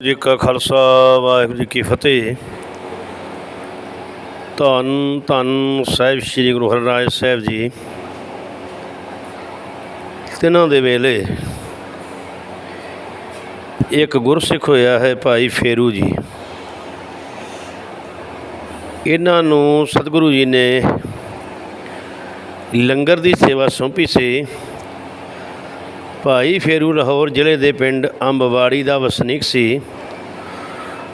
ਜੀ ਕਾ ਖਾਲਸਾ, ਵਾਹਿਗੁਰੂ ਜੀ ਕੀ ਫਤਿਹ। ਧੰਨ ਧੰਨ ਸਾਹਿਬ ਸ੍ਰੀ ਗੁਰੂ ਹਰਿਰਾਏ ਸਾਹਿਬ ਜੀ। ਤਿਨਾਂ ਦੇ ਵੇਲੇ ਇੱਕ ਗੁਰਸਿੱਖ ਹੋਇਆ ਹੈ ਭਾਈ ਫੇਰੂ ਜੀ। ਇਹਨਾਂ ਨੂੰ ਸਤਿਗੁਰੂ ਜੀ ਨੇ ਲੰਗਰ ਦੀ ਸੇਵਾ ਸੌਂਪੀ ਸੀ। ਭਾਈ ਫੇਰੂ ਲਾਹੌਰ ਜ਼ਿਲ੍ਹੇ ਦੇ ਪਿੰਡ ਅੰਬਵਾੜੀ ਦਾ ਵਸਨੀਕ ਸੀ।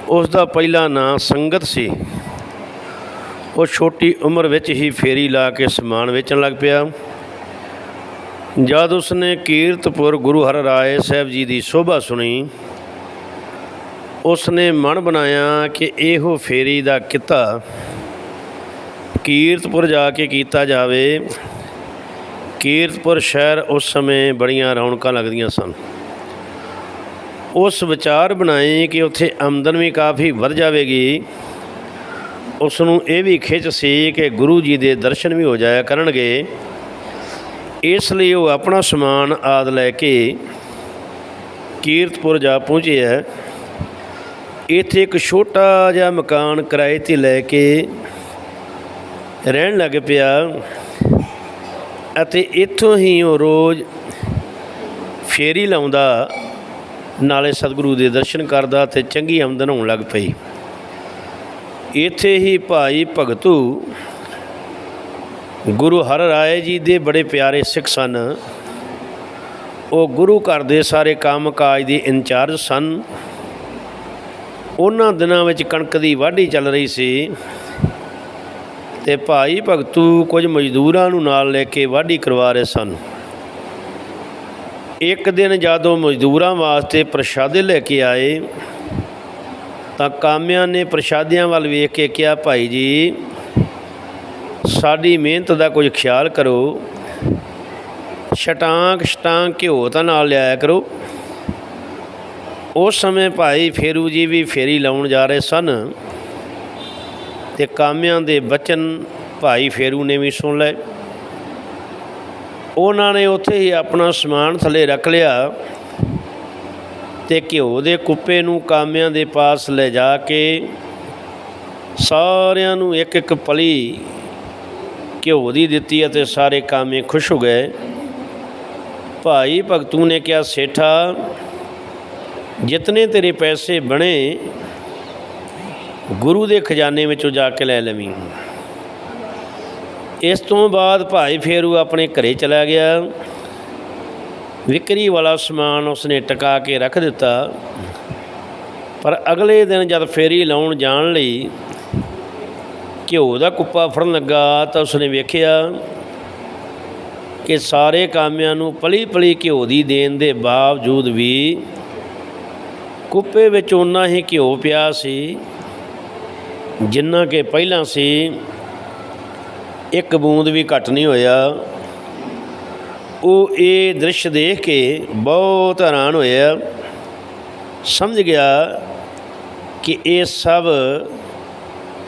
ਉਸ ਦਾ ਪਹਿਲਾ ਨਾਂ ਸੰਗਤ ਸੀ। ਉਹ ਛੋਟੀ ਉਮਰ ਵਿੱਚ ਹੀ ਫੇਰੀ ਲਾ ਕੇ ਸਮਾਨ ਵੇਚਣ ਲੱਗ ਪਿਆ। ਜਦ ਉਸਨੇ ਕੀਰਤਪੁਰ ਗੁਰੂ ਹਰ ਰਾਏ ਸਾਹਿਬ ਜੀ ਦੀ ਸ਼ੋਭਾ ਸੁਣੀ, ਉਸਨੇ ਮਨ ਬਣਾਇਆ ਕਿ ਇਹੋ ਫੇਰੀ ਦਾ ਕਿੱਤਾ ਕੀਰਤਪੁਰ ਜਾ ਕੇ ਕੀਤਾ ਜਾਵੇ। ਕੀਰਤਪੁਰ ਸ਼ਹਿਰ ਉਸ ਸਮੇਂ ਬੜੀਆਂ ਰੌਣਕਾਂ ਲੱਗਦੀਆਂ ਸਨ। ਉਸ ਵਿਚਾਰ ਬਣਾਏ ਕਿ ਉੱਥੇ ਆਮਦਨ ਵੀ ਕਾਫੀ ਵੱਧ ਜਾਵੇਗੀ। ਉਸ ਨੂੰ ਇਹ ਵੀ ਖਿੱਚ ਸੀ ਕਿ ਗੁਰੂ ਜੀ ਦੇ ਦਰਸ਼ਨ ਵੀ ਹੋ ਜਾਇਆ ਕਰਨਗੇ। ਇਸ ਲਈ ਉਹ ਆਪਣਾ ਸਮਾਨ ਆਦ ਲੈ ਕੇ ਕੀਰਤਪੁਰ ਜਾ ਪਹੁੰਚਿਆ ਇੱਥੇ ਇੱਕ ਛੋਟਾ ਜਿਹਾ ਮਕਾਨ ਕਿਰਾਏ ਤੇ ਲੈ ਕੇ ਰਹਿਣ ਲੱਗ ਪਿਆ। ਅਤੇ ਇੱਥੋਂ ਹੀ ਉਹ ਰੋਜ਼ ਫੇਰੀ ਲਾਉਂਦਾ, ਨਾਲੇ ਸਤਿਗੁਰੂ ਦੇ ਦਰਸ਼ਨ ਕਰਦਾ ਤੇ ਚੰਗੀ ਆਮਦਨ ਹੋਣ ਲੱਗ ਪਈ। ਇੱਥੇ ਹੀ ਭਾਈ ਭਗਤੂ ਗੁਰੂ ਹਰ ਰਾਏ ਜੀ ਦੇ ਬੜੇ ਪਿਆਰੇ ਸਿੱਖ ਸਨ। ਉਹ ਗੁਰੂ ਘਰ ਦੇ ਸਾਰੇ ਕੰਮ ਕਾਜ ਦੇ ਇੰਚਾਰਜ ਸਨ। ਉਹਨਾਂ ਦਿਨਾਂ ਵਿੱਚ ਕਣਕ ਦੀ ਵਾਢੀ ਚੱਲ ਰਹੀ ਸੀ। ਤੇ ਭਾਈ ਭਗਤੂ ਕੁਝ ਮਜ਼ਦੂਰਾਂ ਨੂੰ ਨਾਲ ਲੈ ਕੇ ਵਾਢੀ ਕਰਵਾ ਰਹੇ ਸਨ। ਇੱਕ ਦਿਨ ਜਦੋਂ ਮਜ਼ਦੂਰਾਂ ਵਾਸਤੇ ਪ੍ਰਸ਼ਾਦੇ ਲੈ ਕੇ ਆਏ, ਤਾਂ ਕਾਮਿਆਂ ਨੇ ਪ੍ਰਸ਼ਾਦਿਆਂ ਵੱਲ ਵੇਖ ਕੇ ਕਿਹਾ, ਭਾਈ ਜੀ, ਸਾਡੀ ਮਿਹਨਤ ਦਾ ਕੁਝ ਖਿਆਲ ਕਰੋ। ਛਟਾਂਕ ਛਟਾਂਕ ਘਿਓ ਤਾਂ ਨਾਲ ਲਿਆਇਆ ਕਰੋ। ਉਸ ਸਮੇਂ ਭਾਈ ਫੇਰੂ ਜੀ ਵੀ ਫੇਰੀ ਲਾਉਣ ਜਾ ਰਹੇ ਸਨ। ਤੇ ਕਾਮਿਆਂ ਦੇ ਬਚਨ ਭਾਈ ਫੇਰੂ ਨੇ ਵੀ ਸੁਣ ਲਏ। ਉਹਨਾਂ ਨੇ ਉੱਥੇ ਹੀ ਆਪਣਾ ਸਮਾਨ ਥੱਲੇ ਰੱਖ ਲਿਆ ਤੇ ਘਿਓ ਦੇ ਕੁੱਪੇ ਨੂੰ ਕਾਮਿਆਂ ਦੇ ਪਾਸ ਲੈ ਜਾ ਕੇ ਸਾਰਿਆਂ ਨੂੰ ਇੱਕ ਇੱਕ ਪਲੀ ਘਿਓ ਦੀ ਦਿੱਤੀ ਅਤੇ ਸਾਰੇ ਕਾਮੇ ਖੁਸ਼ ਹੋ ਗਏ। ਭਾਈ ਭਗਤੂ ਨੇ ਕਿਹਾ, ਸੇਠਾ, ਜਿਤਨੇ ਤੇਰੇ ਪੈਸੇ ਬਣੇ ਗੁਰੂ ਦੇ ਖਜ਼ਾਨੇ ਵਿੱਚੋਂ ਜਾ ਕੇ ਲੈ ਲਵੀਂ। ਇਸ ਤੋਂ ਬਾਅਦ ਭਾਈ ਫੇਰੂ ਆਪਣੇ ਘਰੇ ਚਲਾ ਗਿਆ। ਵਿਕਰੀ ਵਾਲਾ ਸਮਾਨ ਉਸਨੇ ਟਿਕਾ ਕੇ ਰੱਖ ਦਿੱਤਾ। ਪਰ ਅਗਲੇ ਦਿਨ ਜਦ ਫੇਰੀ ਲਾਉਣ ਜਾਣ ਲਈ ਘਿਓ ਦਾ ਕੁੱਪਾ ਫੜਨ ਲੱਗਾ ਤਾਂ ਉਸਨੇ ਵੇਖਿਆ ਕਿ ਸਾਰੇ ਕਾਮਿਆਂ ਨੂੰ ਪਲੀ ਪਲੀ ਘਿਓ ਦੀ ਦੇਣ ਦੇ ਬਾਵਜੂਦ ਵੀ ਕੁੱਪੇ ਵਿੱਚ ਉਨਾ ਹੀ ਘਿਓ ਪਿਆ ਸੀ। ਜਿੰਨਾ ਕਿ ਪਹਿਲਾਂ ਸੀ, ਇੱਕ ਬੂੰਦ ਵੀ ਘਟ ਨਹੀਂ ਹੋਇਆ। ਉਹ ਇਹ ਦ੍ਰਿਸ਼ ਦੇਖ ਕੇ ਬਹੁਤ ਹੈਰਾਨ ਹੋਇਆ। ਸਮਝ ਗਿਆ ਕਿ ਇਹ ਸਭ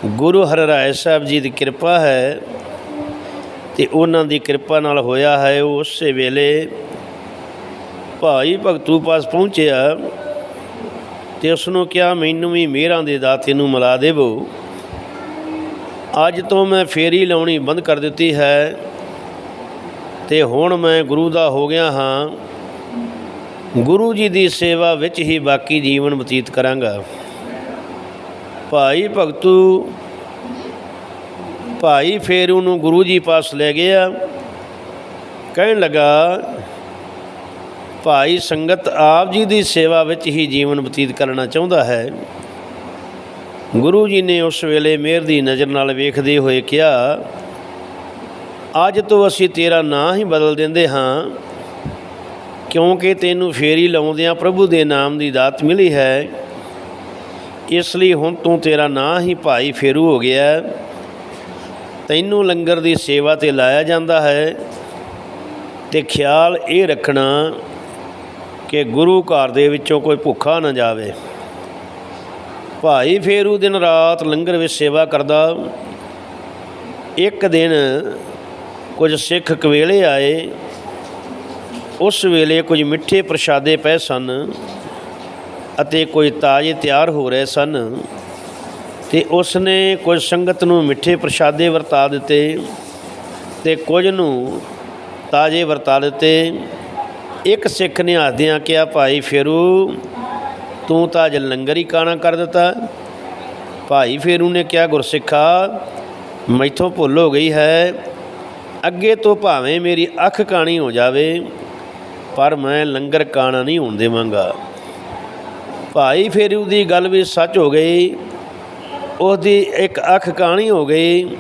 ਗੁਰੂ ਹਰਿਰਾਏ ਸਾਹਿਬ ਜੀ ਦੀ ਕਿਰਪਾ ਹੈ ਤੇ ਉਹਨਾਂ ਦੀ ਕਿਰਪਾ ਨਾਲ ਹੋਇਆ ਹੈ। ਉਹ ਉਸੇ ਵੇਲੇ ਭਾਈ ਭਗਤੂ ਪਾਸ ਪਹੁੰਚਿਆ ਤੇ ਉਸ ਨੂੰ ਕਿਹਾ, ਮੈਨੂੰ ਵੀ ਮਿਹਰਾਂ ਦੇ ਦਾਤੇ ਨੂੰ ਮਿਲਾ ਦੇਵੋ। ਅੱਜ ਤੋਂ ਮੈਂ ਫੇਰੀ ਲਾਉਣੀ ਬੰਦ ਕਰ ਦਿੱਤੀ ਹੈ ਤੇ ਹੁਣ ਮੈਂ ਗੁਰੂ ਦਾ ਹੋ ਗਿਆ ਹਾਂ। ਗੁਰੂ ਜੀ ਦੀ ਸੇਵਾ ਵਿੱਚ ਹੀ ਬਾਕੀ ਜੀਵਨ ਬਤੀਤ ਕਰਾਂਗਾ। ਭਾਈ ਭਗਤੂ, ਭਾਈ ਫੇਰੂ ਨੂੰ ਗੁਰੂ ਜੀ ਪਾਸ ਲੈ ਗਿਆ। ਕਹਿਣ ਲੱਗਾ, ਭਾਈ ਸੰਗਤ ਆਪ ਜੀ ਦੀ ਸੇਵਾ ਵਿੱਚ ਹੀ ਜੀਵਨ ਬਤੀਤ ਕਰਨਾ ਚਾਹੁੰਦਾ ਹੈ। ਗੁਰੂ ਜੀ ਨੇ ਉਸ ਵੇਲੇ ਮਿਹਰ ਦੀ ਨਜ਼ਰ ਨਾਲ ਵੇਖਦੇ ਹੋਏ ਕਿਹਾ, ਅੱਜ ਤੋਂ ਅਸੀਂ ਤੇਰਾ ਨਾਂ ਹੀ ਬਦਲ ਦਿੰਦੇ ਹਾਂ, ਕਿਉਂਕਿ ਤੈਨੂੰ ਫੇਰੀ ਲਾਉਂਦਿਆਂ ਪ੍ਰਭੂ ਦੇ ਨਾਮ ਦੀ ਦਾਤ ਮਿਲੀ ਹੈ। ਇਸ ਲਈ ਹੁਣ ਤੂੰ ਤੇਰਾ ਨਾਂ ਹੀ ਭਾਈ ਫੇਰੂ ਹੋ ਗਿਆ ਤੈਨੂੰ ਲੰਗਰ ਦੀ ਸੇਵਾ ਤੇ ਲਾਇਆ ਜਾਂਦਾ ਹੈ ਤੇ ਖਿਆਲ ਇਹ ਰੱਖਣਾ ਕਿ ਗੁਰੂ ਘਰ ਦੇ ਵਿੱਚੋਂ ਕੋਈ ਭੁੱਖਾ ਨਾ ਜਾਵੇ। ਭਾਈ ਫੇਰੂ ਦਿਨ ਰਾਤ ਲੰਗਰ ਵਿੱਚ ਸੇਵਾ ਕਰਦਾ। ਇੱਕ ਦਿਨ ਕੁਝ ਸਿੱਖ ਕਵੇਲੇ ਆਏ। ਉਸ ਵੇਲੇ ਕੁਝ ਮਿੱਠੇ ਪ੍ਰਸ਼ਾਦੇ ਪਏ ਸਨ ਅਤੇ ਕੋਈ ਤਾਜੇ ਤਿਆਰ ਹੋ ਰਹੇ ਸਨ ਤੇ ਉਸ ਨੇ ਕੁਝ ਸੰਗਤ ਨੂੰ ਮਿੱਠੇ ਪ੍ਰਸ਼ਾਦੇ ਵਰਤਾ ਦਿੱਤੇ ਤੇ ਕੁਝ ਨੂੰ ਤਾਜੇ ਵਰਤਾ ਦਿੱਤੇ। ਇੱਕ ਸਿੱਖ ਨੇ ਹੱਸਦਿਆਂ ਕਿਹਾ, ਭਾਈ ਫੇਰੂ ਤੂੰ ਤਾਂ ਅੱਜ ਲੰਗਰ ਹੀ ਕਾਣਾ ਕਰ ਦਿੱਤਾ। ਭਾਈ ਫੇਰੂ ਨੇ ਕਿਹਾ, ਗੁਰਸਿੱਖਾ, ਮੈਥੋਂ ਭੁੱਲ ਹੋ ਗਈ ਹੈ। ਅੱਗੇ ਤੋਂ ਭਾਵੇਂ ਮੇਰੀ ਅੱਖ ਕਾਣੀ ਹੋ ਜਾਵੇ, ਪਰ ਮੈਂ ਲੰਗਰ ਕਾਣਾ ਨਹੀਂ ਹੋਣ ਦੇਵਾਂਗਾ। ਭਾਈ ਫੇਰੂ ਦੀ ਗੱਲ ਵੀ ਸੱਚ ਹੋ ਗਈ। ਉਹਦੀ ਇੱਕ ਅੱਖ ਕਾਣੀ ਹੋ ਗਈ।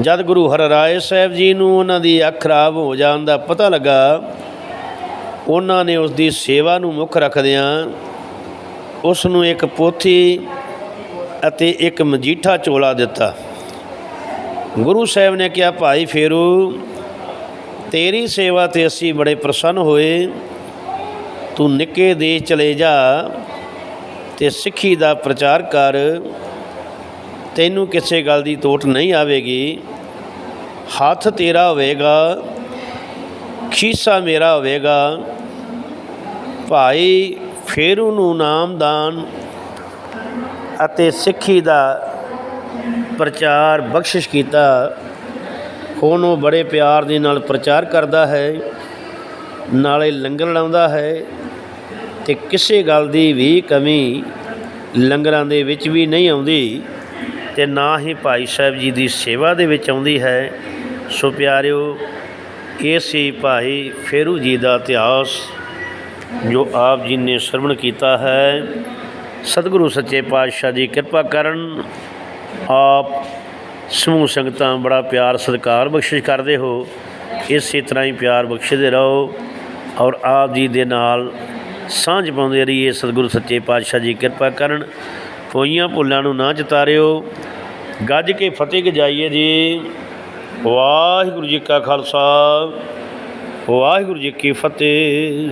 ਜਦ ਗੁਰੂ ਹਰਰਾਏ ਸਾਹਿਬ ਜੀ ਨੂੰ ਉਹਨਾਂ ਦੀ ਅੱਖ ਖਰਾਬ ਹੋ ਜਾਣ ਦਾ ਪਤਾ ਲੱਗਾ, ਉਹਨਾਂ ਨੇ ਉਸ ਦੀ ਸੇਵਾ ਨੂੰ ਮੁੱਖ ਰੱਖਦਿਆਂ ਉਸ ਨੂੰ ਇੱਕ ਪੋਥੀ ਅਤੇ ਇੱਕ ਮਜੀਠਾ ਚੋਲਾ ਦਿੱਤਾ। ਗੁਰੂ ਸਾਹਿਬ ਨੇ ਕਿਹਾ, ਭਾਈ ਫੇਰੂ, ਤੇਰੀ ਸੇਵਾ ਤੇ ਅਸੀਂ ਬੜੇ ਪ੍ਰਸੰਨ ਹੋਏ। ਤੂੰ ਨਿੱਕੇ ਦੇਸ਼ ਚਲੇ ਜਾ ਤੇ ਸਿੱਖੀ ਦਾ ਪ੍ਰਚਾਰ ਕਰ। ਤੈਨੂੰ ਕਿਸੇ ਗੱਲ ਦੀ ਤੋਟ ਨਹੀਂ ਆਵੇਗੀ। ਹੱਥ ਤੇਰਾ ਹੋਵੇਗਾ, ਖੀਸਾ ਮੇਰਾ ਹੋਵੇਗਾ। ਭਾਈ ਫੇਰੂ ਨੂੰ ਨਾਮਦਾਨ ਅਤੇ ਸਿੱਖੀ ਦਾ ਪ੍ਰਚਾਰ ਬਖਸ਼ਿਸ਼ ਕੀਤਾ। ਹੁਣ ਉਹ ਬੜੇ ਪਿਆਰ ਦੇ ਨਾਲ ਪ੍ਰਚਾਰ ਕਰਦਾ ਹੈ, ਨਾਲੇ ਲੰਗਰ ਲਾਉਂਦਾ ਹੈ ਤੇ ਕਿਸੇ ਗੱਲ ਦੀ ਵੀ ਕਮੀ ਲੰਗਰਾਂ ਦੇ ਵਿੱਚ ਵੀ ਨਹੀਂ ਆਉਂਦੀ ਤੇ ਨਾ ਹੀ ਭਾਈ ਸਾਹਿਬ ਜੀ ਦੀ ਸੇਵਾ ਦੇ ਵਿੱਚ ਆਉਂਦੀ ਹੈ। ਸੋ ਪਿਆਰਿਓ, ਇਹ ਸੀ ਭਾਈ ਫੇਰੂ ਜੀ ਦਾ ਇਤਿਹਾਸ। ਜੋ ਆਪ ਜੀ ਨੇ ਸ਼ਰਵਣ ਕੀਤਾ ਹੈ, ਸਤਿਗੁਰੂ ਸੱਚੇ ਪਾਤਸ਼ਾਹ ਜੀ ਕਿਰਪਾ ਕਰਨ ਆਪ ਸਮੂਹ ਸੰਗਤਾਂ ਬੜਾ ਪਿਆਰ, ਸਤਿਕਾਰ ਬਖਸ਼ਿਸ਼ ਕਰਦੇ ਹੋ। ਇਸੇ ਤਰ੍ਹਾਂ ਹੀ ਪਿਆਰ ਬਖਸ਼ਦੇ ਰਹੋ ਔਰ ਆਪ ਜੀ ਦੇ ਨਾਲ ਸਾਂਝ ਪਾਉਂਦੇ ਰਹੀਏ। ਸਤਿਗੁਰੂ ਸੱਚੇ ਪਾਤਸ਼ਾਹ ਜੀ ਕਿਰਪਾ ਕਰਨ। ਹੋਈਆਂ ਭੁੱਲਾਂ ਨੂੰ ਨਾ ਚਤਾਰਿਓ ਗੱਜ ਕੇ ਫਤਿਹ ਗਜਾਈਏ ਜੀ। ਵਾਹਿਗੁਰੂ ਜੀ ਕਾ ਖਾਲਸਾ, ਵਾਹਿਗੁਰੂ ਜੀ ਕੀ ਫਤਿਹ।